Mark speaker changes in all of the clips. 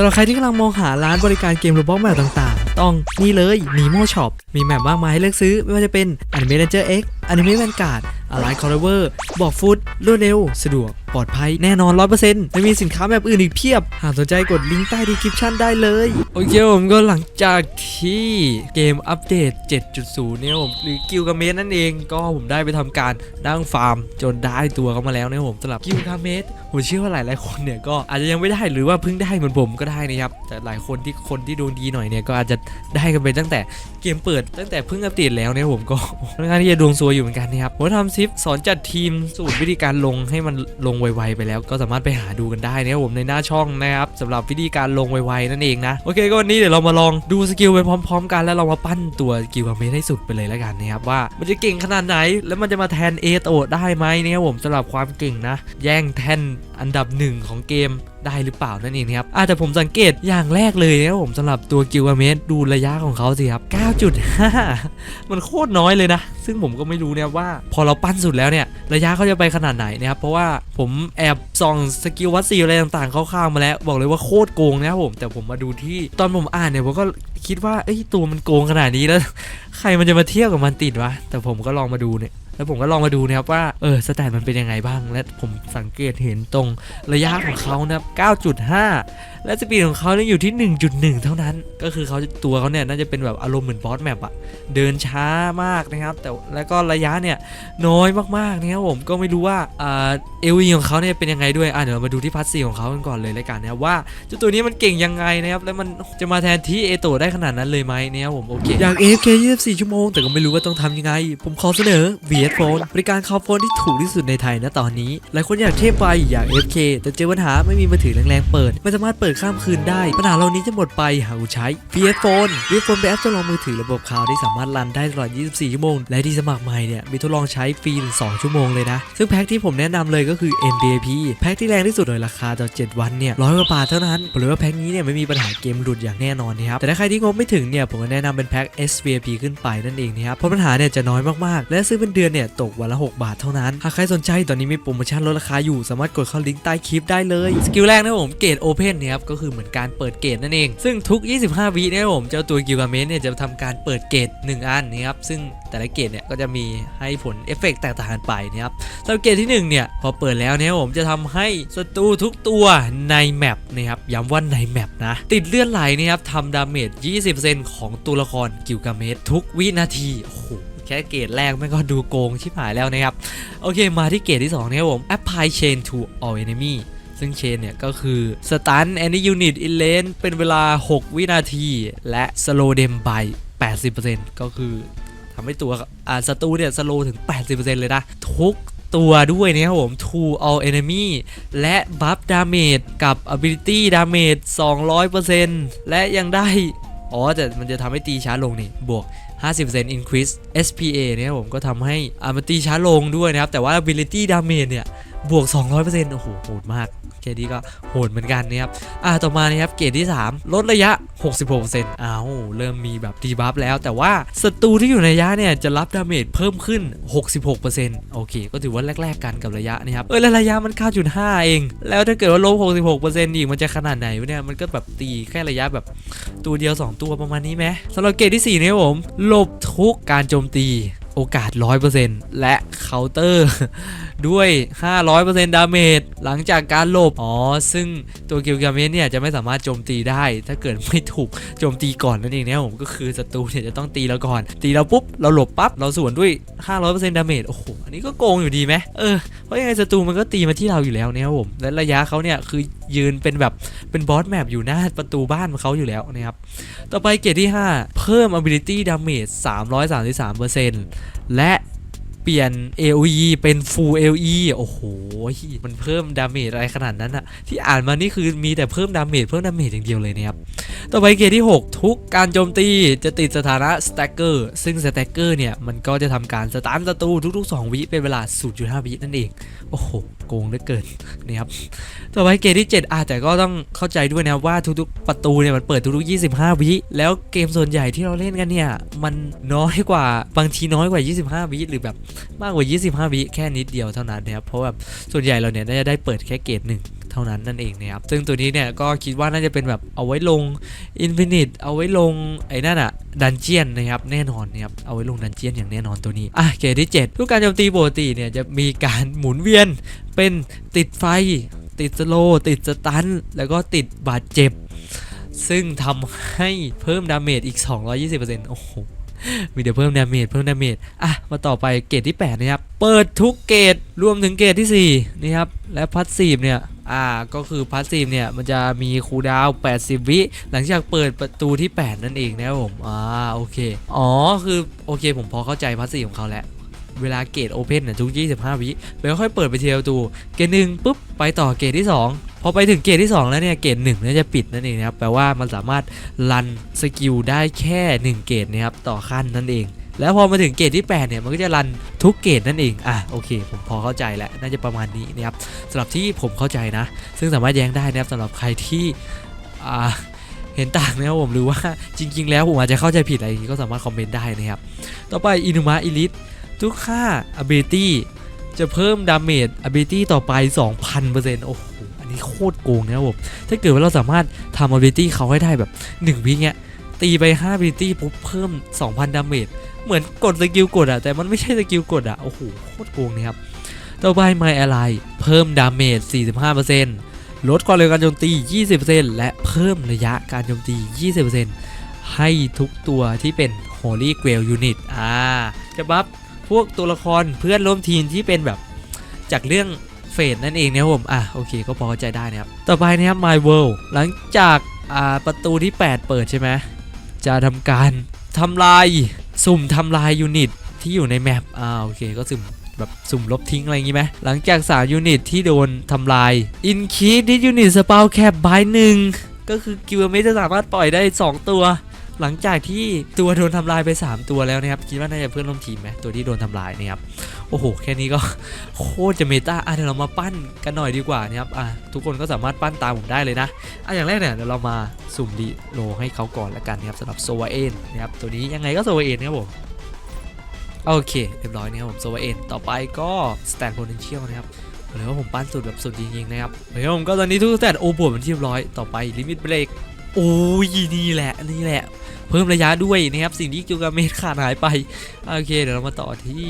Speaker 1: ำหรับใครที่กำลังมองหาร้านบริการเกมรูบอกแมปต่างๆ ต้องนี่เลยมีมูช็อปมีแมปมากมายให้เลือกซื้อไม่ว่าจะเป็น Anime Ranger X Anime Vanguard อะไรคอร์เวอร์บอกฟุตรวดเร็ว สะดวก ปลอดภัยแน่นอน 100%และมีสินค้าแบบอื่นอีกเพียบ หากสนใจกดลิงก์ใต้ดีคริปชันได้เลย โอเคผมก็หลังจากที่เกมอัปเดต 7.0 เนี่ยผมหรือกิลกาเมสนั่นเอง ก็ผมได้ไปทำการนั่งฟาร์ม จนได้ตัวเขามาแล้วนะผมสำหรับกิลกาเมสผมเชื่อว่าหลายๆคนเนี่ยก็อาจจะยังไม่ได้หรือว่าเพิ่งได้เหมือนผมก็ได้นะครับแต่หลายคนที่คนที่ดวงดีหน่อยเนี่ยก็อาจจะได้กันไปตั้งแต่เกมเปิดตั้งแต่เพิ่งอัปเดตแล้วเนี่ยผมก็ค่อนข้างที่จะดวงซวยอยู่เหมือนกันนะครับผมทำซิปสอนจัดทีมสูตรวิธีการลงให้มันลงไวๆไปแล้ว ก็สามารถไปหาดูกันได้นะครับผมในหน้าช่องนะครับสำหรับวิธีการลงไวๆนั่นเองนะโอเคก็วันนี้เดี๋ยวเรามาลองดูสกิลไปพร้อม ๆ กันแล้วเรามาปั้นตัวสกิลเมสให้สุดไปเลยแล้วกันนะครับว่ามันจะเก่งขนาดไหน แล้วมันจะมาแทนเอโตได้ไหมนะครับผมสำหรับความเก่งนะ แย่งแท่นอันดับหนึ่งของเกม ได้หรือเปล่านั่นเองครับอาแต่ผมสังเกตอย่างแรกเลยนะครับผมสำหรับตัวกิลเมสดูระยะของเขาสิครับ 9.5 มันโคตรน้อยเลยนะ ซึ่งผมก็ไม่รู้เนี่ยว่า พอเราปั้นสุดแล้วเนี่ย ระยะเขาจะไปขนาดไหนนะครับ เพราะว่าผมแอบส่องสกิลวัดซีอะไรต่างๆคร่าวๆมาแล้ว บอกเลยว่าโคตรโกงนะครับผม แต่ผมมาดูที่ตอนผมอ่านเนี่ยผมก็คิดว่าเอ้ยตัวมันโกงขนาดนี้แล้ว ใครมันจะมาเทียบกับมันติดวะแต่ผมก็ลองมาดูเนี่ย แล้วผมก็ลองมาดูนะครับว่าเออสแตทมันเป็นยังไงบ้าง และผมสังเกตเห็นตรงระยะของเขานะครับ9.5และสปีดของเขาเนี่ยอยู่ที่ 1.1 เท่านั้น ก็คือเขาตัวเขาเนี่ยน่าจะเป็นแบบอารมณ์เหมือนบอสแมปอะเดินช้ามากนะครับ แต่แล้วก็ระยะเนี่ยน้อยมากๆนะครับผมก็ไม่รู้ว่าเอวีของเขาเนี่ยเป็นยังไงด้วยอะเดี๋ยวมาดูที่พัสซีของเขากันก่อนเลยแล้วกันนะครับว่าเจ้าตัวนี้มันเก่งยังไงนะครับแล้วมันจะมาแทนที่เอโตได้ขนาดนั้นเลยไหมนะครับผมโอเคอยาก AFK 24 ชั่วโมง แต่ก็ไม่รู้ว่าต้องทำยังไง ผมขอเสนอ VS Phone บริการคอลโฟนที่ถูกที่สุดในไทยนะตอนนี้หลายคนอยากเทพไปอยาก AFK แต่เจอปัญหาไม่มีมือถือแรงๆเปิดไม่สามารถเปิดข้ามคืนได้ ปัญหาเหล่านี้จะหมดไปหากคุณใช้ VS Phone VS Phone เป็นแอปทดลองมือถือระบบคลาวด์ที่สามารถรันได้ตลอด 24 ชั่วโมง และที่สมัครใหม่เนี่ยมีทดลองใช้ฟรีถึง2ชั่วโมงเลยนะ ซึ่งแพ็คที่ผมแนะนำเลยก็คือ MBAP แพ็คที่แรงที่สุดเลยราคาต่อ7วันเนี่ยร้อยกว่าบาทเท่านั้นผมเลยว่าแพ็คนี้เนี่ยไม่มีปัญหาเกมหลุดอย่างแน่นอนนะครับแต่ถ้าใครที่งบไม่ถึงเนี่ยผมก็แนะนำเป็นแพ็ค SVP ขึ้นไปนั่นเองนะครับเพราะปัญหาเนี่ยจะน้อยมากๆ และซื้อเป็นเดือนเนี่ยตกวันละ 6 บาทเท่านั้นหากใครสนใจตอนนี้มีโปรโมชั่นลดราคาอยู่สามารถกดเข้าลิงก์ใต้คลิปได้เลยสกิลแรกนะผมเกตโอเพนเนี่ยครับก็คือเหมือนการเปิดเกตนั่นเอง ซึ่งทุก 25 วิเนี่ยครับผมเจ้าตัวกิลกาเมนเนี่ยจะทำการเปิดเกต 1 อันนะครับซึ่งแต่ละเกตเนี่ยก็จะมีให้ผลเอฟเฟกต์แตกต่างกันไปนะครับสำหรับเกตที่1เนี่ยพอเปิดแล้วเนี่ยผมจะทำให้ศัตรูทุกตัวในแมปนะครับย้ำว่าในแมปนะติดเลื่อนไหลนะครับทำดาเมจ 20%ของตัวละครกิลกาเมสทุกวินาทีโอ้โหแค่เกรดแรกไม่ก็ดูโกงชิบหายแล้วนะครับ โอเคมาที่เกรดที่2นะครับผม apply chain to all enemy ซึ่งเชนเนี่ยก็คือ stun any unit in lane เป็นเวลา 6 วินาที และ slow them by 80%ก็คือทำให้ตัวอ่าศัตรูเนี่ย slow ถึง 80%เลยนะ ทุกตัวด้วยนะครับผม to all enemy และ buff damage กับ ability damage 200%และยังได้ อ๋อ แต่มันจะทำให้ตีช้าลงนี่ บวก 50% increase SPA เนี่ยผมก็ทำให้อ่ามันตีช้าลงด้วยนะครับ แต่ว่า ability damage เนี่ย บวก 200%โอ้โหโหดมากแค่นี้ก็โหดเหมือนกันนะครับอ่าต่อมานะครับเกรดที่ 3 ลดระยะ 66%อ้าวเริ่มมีแบบดีบัฟแล้ว แต่ว่าศัตรูที่อยู่ในระยะเนี่ยจะรับดาเมจเพิ่มขึ้น 66%โอเค ก็ถือว่าแรกๆกันกับระยะนะครับเออแล้วระยะมัน 9.5 เอง แล้วถ้าเกิดว่าลบ 66%อีกมันจะขนาดไหนวะเนี่ยมันก็แบบตีแค่ระยะแบบตัวเดียว 2 ตัวประมาณนี้ไหมสำหรับเกรดที่4นะครับผมหลบทุกการโจมตีโอกาส 100%และเคาน์เตอร์ ด้วย 500%ดาเมจหลังจากการหลบ อ๋อ ซึ่งตัวกิลกาเมสเนี่ยจะไม่สามารถโจมตีได้ ถ้าเกิดไม่ถูกโจมตีก่อนนั่นเองนะผมก็คือศัตรูเนี่ยจะต้องตีเราก่อน ตีเราปุ๊บ เราหลบปั๊บ เราสวนด้วย 500%ดาเมจโอ้โห อันนี้ก็โกงอยู่ดีไหมเออ เพราะยังไงศัตรูมันก็ตีมาที่เราอยู่แล้วนะครับผม และระยะเขาเนี่ยคือยืนเป็นแบบเป็นบอสแมปอยู่หน้าประตูบ้านของเขาอยู่แล้วนะครับ ต่อไปเกรดที่ 5 เพิ่ม ability damage 333%และ เปลี่ยน AOE เป็น full AOE โอ้โห มันเพิ่มดาเมจอะไรขนาดนั้นอะที่อ่านมานี่คือมีแต่เพิ่มดาเมจเพิ่มดาเมจอย่างเดียวเลยนะครับ ต่อไปเกรดที่ 6 ทุกการโจมตีจะติดสถานะ stacker ซึ่ง stacker เนี่ย มันก็จะทำการสตาร์ทศัตรูทุกๆ 2 วิเป็นเวลา 0.5 วินั่นเอง โอ้โห โกงเหลือเกินนะครับ ต่อไปเกมที่ 7อาแต่ก็ต้องเข้าใจด้วยนะว่าทุกๆ ประตูเนี่ยมันเปิดทุกๆ 25 วิแล้วเกมส่วนใหญ่ที่เราเล่นกันเนี่ยมันน้อยกว่าบางทีน้อยกว่า 25 วิหรือแบบมากกว่า 25 วิแค่นิดเดียวเท่านั้นนะครับเพราะแบบส่วนใหญ่เราเนี่ยน่าจะได้เปิดแค่เกรดหนึ่งเท่านั้นนั่นเองนะครับซึ่งตัวนี้เนี่ยก็คิดว่าน่าจะเป็นแบบเอาไว้ลง Infinite เอาไว้ลงไอ้นั่นอะดันเจียนนะครับแน่นอนนะครับเอาไว้ลงดันเจียนอย่างแน่นอนตัวนี้อะเกรดที่ 7 ทุกการโจมตีปกติเนี่ยจะมีการหมุนเวียนเป็นติดไฟ ติดสโลติดสตันแล้วก็ติดบาดเจ็บ ซึ่งทำให้เพิ่มดาเมจอีก 220%โอ้โห มีเดี๋ยวเพิ่มดาเมจเพิ่มดาเมจอะมาต่อไปเกรดที่8นะครับเปิดทุกเกรดรวมถึงเกรดที่4นี่ครับและพัสซีฟเนี่ยอ่าก็คือพัสซีฟเนี่ยมันจะมีคูดาว 80 วิ หลังจากเปิดประตูที่ 8 นั่นเองนะครับผมอ่าโอเค อ๋อคือโอเคผมพอเข้าใจพัสซีฟของเขาแล้ว เวลาเกรดโอเพนเนี่ยทุก 25 วิแล้วค่อยเปิดไปทีละประตู เกรดหนึ่งปุ๊บ ไปต่อเกรดที่ 2 พอไปถึงเกรดที่ 2 แล้วเนี่ยเกรดหนึ่งเนี่ยจะปิดนั่นเองนะครับแปลว่ามันสามารถรันสกิลได้แค่ 1 เกรดนะครับต่อขั้นนั่นเอง แล้วพอมาถึงเกรดที่ 8 เนี่ยมันก็จะรันทุกเกรดนั่นเองอะโอเค ผมพอเข้าใจแล้วน่าจะประมาณนี้นะครับสำหรับที่ผมเข้าใจนะ ซึ่งสามารถแย้งได้นะครับสำหรับใครที่อ่าเห็นต่างนะครับผมหรือว่าจริง ๆ แล้วผมอาจจะเข้าใจผิดอะไรก็สามารถคอมเมนต์ได้นะครับ ต่อไปอินุมะอิลิททุกค่า ability จะเพิ่มดาเมจ ability ต่อไป 2,000%โอ้โหอั นี้โคตรโกงนะครับผมถ้าเกิดว่าเราสามารถทำ ability เขาให้ได้แบบ1วิเงี้ยตีไป5 ability ปุ๊บเพิ่ม 2,000 ดาเมจเหมือนกดสกิลกดอะแต่มันไม่ใช่สกิลกดอะโอ้โหโคตรโกงนะครับต่อไป My Ally เพิ่มดาเมจ 45%ลดความเร็วการโจมตี 20%และเพิ่มระยะการโจมตี 20%ให้ทุกตัวที่เป็น Holy Grail Unit อ่าจะบัฟพวกตัวละครเพื่อนร่วมทีมที่เป็นแบบจากเรื่อง ดนั่นเองนะครับผมอะโอเคก็พอเข้าใจได้นะครับต่อไปนะครับ My World หลังจากอ่าประตูที่ 8 เปิดใช่ไหมจะทำการทำลายสุ่มทำลายยูนิตที่อยู่ในแมปอ่าโอเคก็สุ่มแบบสุ่มลบทิ้งอะไรอย่างงี้ไหมหลังจาก 3 ยูนิตที่โดนทำลาย Increase this unit spell cap by 1ก็คือกิวเมจะสามารถปล่อยได้ 2 ตัว หลังจากที่ตัวโดนทำลายไป 3 ตัวแล้วนะครับคิดว่าน่าจะเพื่อนร่วมทีมไหมตัวที่โดนทำลายนะครับโอ้โหแค่นี้ก็โคตรจะเมตาอะเดี๋ยวเรามาปั้นกันหน่อยดีกว่านะครับอะทุกคนก็สามารถปั้นตามผมได้เลยนะอะอย่างแรกเนี่ยเดี๋ยวเรามาสุ่มดีโลให้เขาก่อนละกันนะครับสำหรับโซวาเอนนะครับตัวนี้ยังไงก็โซวาเอนนะครับผมโอเคเรียบร้อยนะครับผมโซวาเอนต่อไปก็สแตนโพเทนเชียลนะครับหรือว่าผมปั้นสุดแบบสุดจริงๆนะครับเดี๋ยผมก็ตอนนี้ทุกสแตนโอบวกเป็นที่เรียบร้อยต่อไปลิมิตเบรก โอ้ยนี่แหละนี่แหละ เพิ่มระยะด้วยนะครับสิ่งที่จูกาเมทขาดหายไปโอเคเดี๋ยวเรามาต่อที่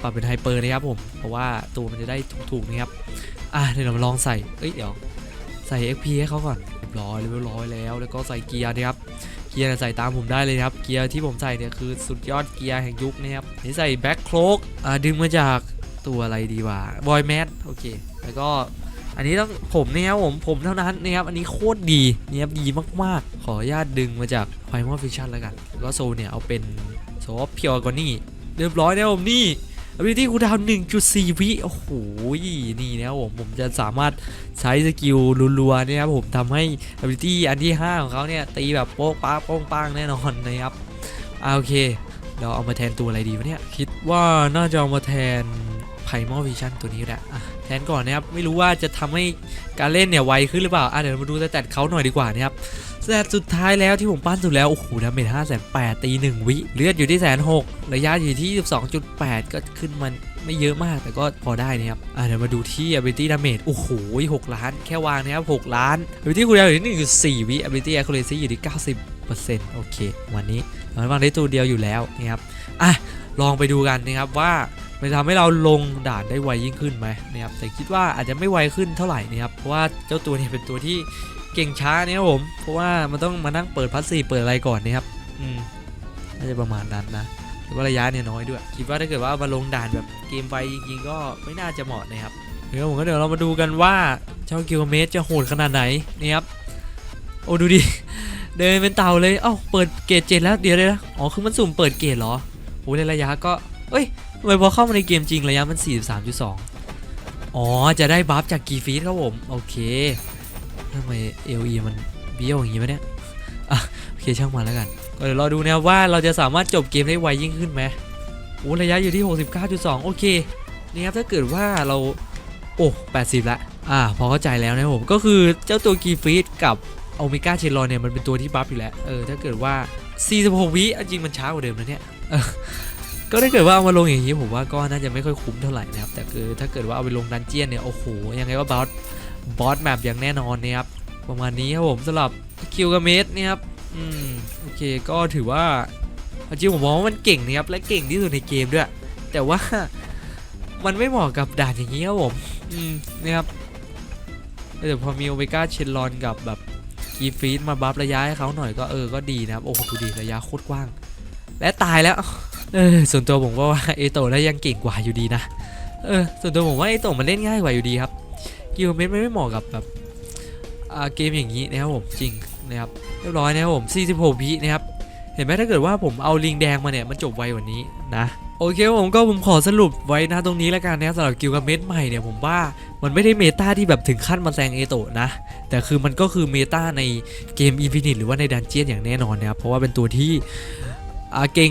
Speaker 1: ปรับเป็นไฮเปอร์นะครับผมเพราะว่าตัวมันจะได้ถูกๆนะครับอะเดี๋ยวเรามาลองใส่เอ้ยเดี๋ยวใส่ XP ให้เขาก่อนเรียบร้อยเรียบร้อยแล้ว แล้วก็ใส่เกียร์นะครับเกียร์ใส่ตามผมได้เลยนะครับเกียร์ที่ผมใส่เนี่ยคือสุดยอดเกียร์แห่งยุคนะครับนี่ใส่แบ็คโคลกอ่าดึงมาจากตัวอะไรดีวะบอยแมทโอเค แล้วก็ อันนี้ต้องผมนะครับผมผมเท่านั้นนะครับอันนี้โคตรดีนะครับดีมากๆ ขออนุญาตดึงมาจากไฟมอลฟิชชั่นแล้วกันแล้วก็โซเนี่ยเอาเป็นโซฟเพียวกว่านี่เรียบร้อยแล้วผมนี่ ability คูดาวน์1.4 วิ โอ้โห นี่นะครับผม ผมจะสามารถใช้สกิลรัวๆเนี่ยครับผมทำให้ ability อันที่ 5 ของเขาเนี่ย ตีแบบโป๊กป้าโป้งป้างแน่นอนนะครับอาโอเค เราเอามาแทนตัวอะไรดีวะเนี่ย คิดว่าน่าจะเอามาแทน Primal Vision ตัวนี้ก็ได้อะ แทนก่อนนะครับไม่รู้ว่าจะทำให้การเล่นเนี่ยไวขึ้นหรือเปล่าอะเดี๋ยวมาดูสแตทเขาหน่อยดีกว่านะครับสแตทสุดท้ายแล้วที่ผมปั้นสุดแล้วโอ้โหดาเมจห้าแสนแปดตีหนึ่งวิเลือดอยู่ที่แสนหกระยะอยู่ที่12.8ก็ขึ้นมันไม่เยอะมากแต่ก็พอได้นะครับอะเดี๋ยวมาดูที่ ability damage โอ้โห6ล้าน แค่วางนะครับ6ล้าน ability คูลดาวน์อยู่ที่1.4วิ ability accuracy อยู่ที่ 90%โอเค วันนี้มันวางได้ตัวเดียวอยู่แล้วนะครับอะลองไปดูกันนะครับว่า มันจะทำให้เราลงด่านได้ไวยิ่งขึ้นไหมนะครับแต่คิดว่าอาจจะไม่ไวขึ้นเท่าไหร่นะครับเพราะว่าเจ้าตัวนี้เป็นตัวที่เก่งช้าเนี่ยครับผม เพราะว่ามันต้องมานั่งเปิดพัสซีเปิดอะไรก่อนนะครับอืมน่าจะประมาณนั้นนะหรือว่าระยะเนี่ยน้อยด้วย คิดว่าถ้าเกิดว่ามาลงด่านแบบเกมไฟจริงๆก็ไม่น่าจะเหมาะนะครับเดี๋ยวผมก็เดี๋ยวเรามาดูกันว่าเจ้ากิโลเมสจะโหดขนาดไหนนะครับโอ้ดูดิเดินเป็นเต่าเลยเอ้าเปิดเกรดเจ็ดแล้วเดี๋ยวเลยนะอ๋อคือมันสุ่มเปิดเกรดเหรอโอ้ในระยะก็เอ้ย ทำไมพอเข้ามาในเกมจริงระยะมัน 43.2 อ๋อ จะได้บัฟจากกีฟีดครับผม โอเคทำไม LE มันเบี้ยวอย่างงี้วะเนี่ยอะโอเคช่างมันแล้วกันก็เดี๋ยวรอดูนะว่าเราจะสามารถจบเกมได้ไวยิ่งขึ้นไหมโอ้ระยะอยู่ที่ 69.2 โอเคนี่ครับถ้าเกิดว่าเราโอ้80 ละอ่าพอเข้าใจแล้วนะผม ก็คือเจ้าตัวกีฟีดกับโอเมก้าเชลอนเนี่ยมันเป็นตัวที่บัฟอยู่แล้ว เออถ้าเกิดว่า 46 วิจริงมันช้ากว่าเดิมนะเนี่ย ก็ถ้าเกิดว่าเอามาลงอย่างนี้ผมว่าก็น่าจะไม่ค่อยคุ้มเท่าไหร่นะครับแต่คือถ้าเกิดว่าเอาไปลงดันเจียนเนี่ยโอ้โหยังไงว่าบัฟบอสแมปอย่างแน่นอนนะครับประมาณนี้ครับผมสำหรับคิวกาเมสเนี่ยครับอืมโอเคก็ถือว่าอาจริงผมมองว่ามันเก่งนะครับและเก่งที่สุดในเกมด้วย แต่ว่ามันไม่เหมาะกับด่านอย่างนี้ครับผมอืมนะครับแต่พอมีโอเมก้าเชนลอนกับแบบกีฟีดมาบัฟระยะให้เขาหน่อยก็เออก็ดีนะครับโอ้โหดูดีระยะโคตรกว้าง และตายแล้ว เออส่วนตัวผมว่าเอโตะแล้วยังเก่งกว่าอยู่ดีนะเออส่วนตัวผมว่าเอโตะมันเล่นง่ายกว่าอยู่ดีครับกิลเมนไม่ไม่เหมาะกับแบบเกมอย่างนี้นะครับผมจริงนะครับเรียบร้อยนะครับผม46วินะครับเห็นไหมถ้าเกิดว่าผมเอาลิงแดงมาเนี่ยมันจบไวกว่านี้นะโอเคผมก็ผมขอสรุปไว้นะตรงนี้แล้วกันนะสำหรับกิลกับเมดใหม่เนี่ยผมว่ามันไม่ได้เมตาที่แบบถึงขั้นมาแซงเอโตะนะ แต่คือมันก็คือเมตาในเกมอินฟินิตหรือว่าในดันเจียนอย่างแน่นอนนะครับเพราะว่าเป็นตัวที่เก่ง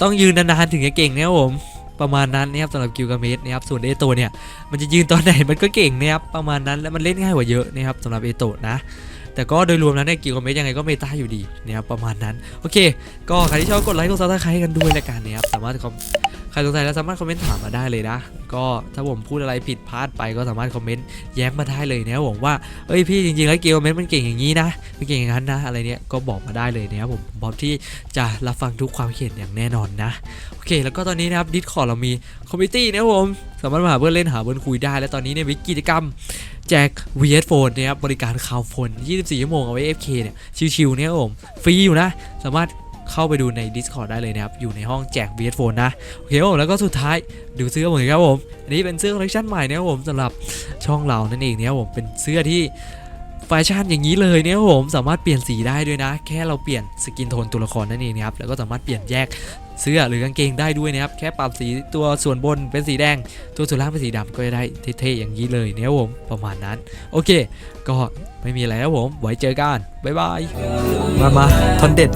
Speaker 1: ต้องยืนนานๆถึงจะเก่งนะครับผมประมาณนั้นนะครับสำหรับกิลกาเมสนะครับส่วนเอโตเนี่ยมันจะยืนตอนไหนมันก็เก่งนะครับประมาณนั้นและมันเล่นง่ายกว่าเยอะนะครับสำหรับเอโตนะแต่ก็โดยรวมแล้วเนี่ยกิลกาเมสยังไงก็เมตาอยู่ดีนะครับประมาณนั้นโอเค ก็ใครที่ชอบกดไลค์กดซับสไครต์กันด้วยละกันนะครับสามารถ ครสงสัยแล้วสามารถคอมเมนต์ถามมาได้เลยนะ ก็ถ้าผมพูดอะไรผิดพลาดไปก็สามารถคอมเมนต์แย้มมาได้เลยนะผมว่าเอ้ยพี่จริงๆแล้วกิลกาเมสมันเก่งอย่างนี้นะมันเก่งอย่างนั้นนะอะไรเนี่ยก็บอกมาได้เลยนะครับผมพร้อมที่จะรับฟังทุกความเห็นอย่างแน่นอนนะโอเค แล้วก็ตอนนี้นะครับดิสคอร์เรามีคอมมิตี้นะครับผมสามารถมาหาเพื่อนเล่นหาเพื่อนคุยได้ และตอนนี้เนี่ยมีกิจกรรมแจก VS Phone นะครับบริการข่าวโฟน24 ชั่วโมงเอาไว้ FK เนี่ยชิวๆเนี่ยผมฟรีอยู่นะ สามารถ เข้าไปดูใน Discord ได้เลยนะครับ อยู่ในห้องแจก VS Phone นะ โอเคผมแล้วก็สุดท้ายดูเสื้อผมครับผม อันนี้เป็นเสื้อคอลเลคชันใหม่นะครับผมสำหรับช่องเรานั่นเองเนี่ยครับผมเป็นเสื้อที่แฟชั่นอย่างนี้เลยเนี่ยครับผมสามารถเปลี่ยนสีได้ด้วยนะ แค่เราเปลี่ยนสกินโทนตัวละครนั่นเองนะครับแล้วก็สามารถเปลี่ยนแยก เสื้อหรือกางเกงได้ด้วยนะครับ แค่ปรับสีตัวส่วนบนเป็นสีแดง ตัวส่วนล่างเป็นสีดำก็จะได้เท่ๆอย่างนี้เลยเนี่ยครับผมประมาณนั้น โอเค ก็ไม่มีอะไรครับผม ไว้เจอกันบ๊ายบายมามาคอนเด็ด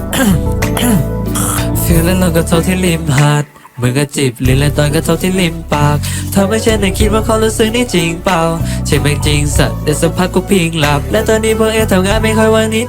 Speaker 1: ฟิลแล้วเราก็เท่าที่ริมหาดมือก็จิบลิ้นและตอนก็เท่าที่ริมปากทำให้ฉันนั้นคิดว่าเขารู้สึกนี่จริงเปล่าใช่ไหมจริงสัตว์แต่สักพักก็พิงหลับ และตอนนี้พวกเอทำงานไม่ค่อยว่างนิด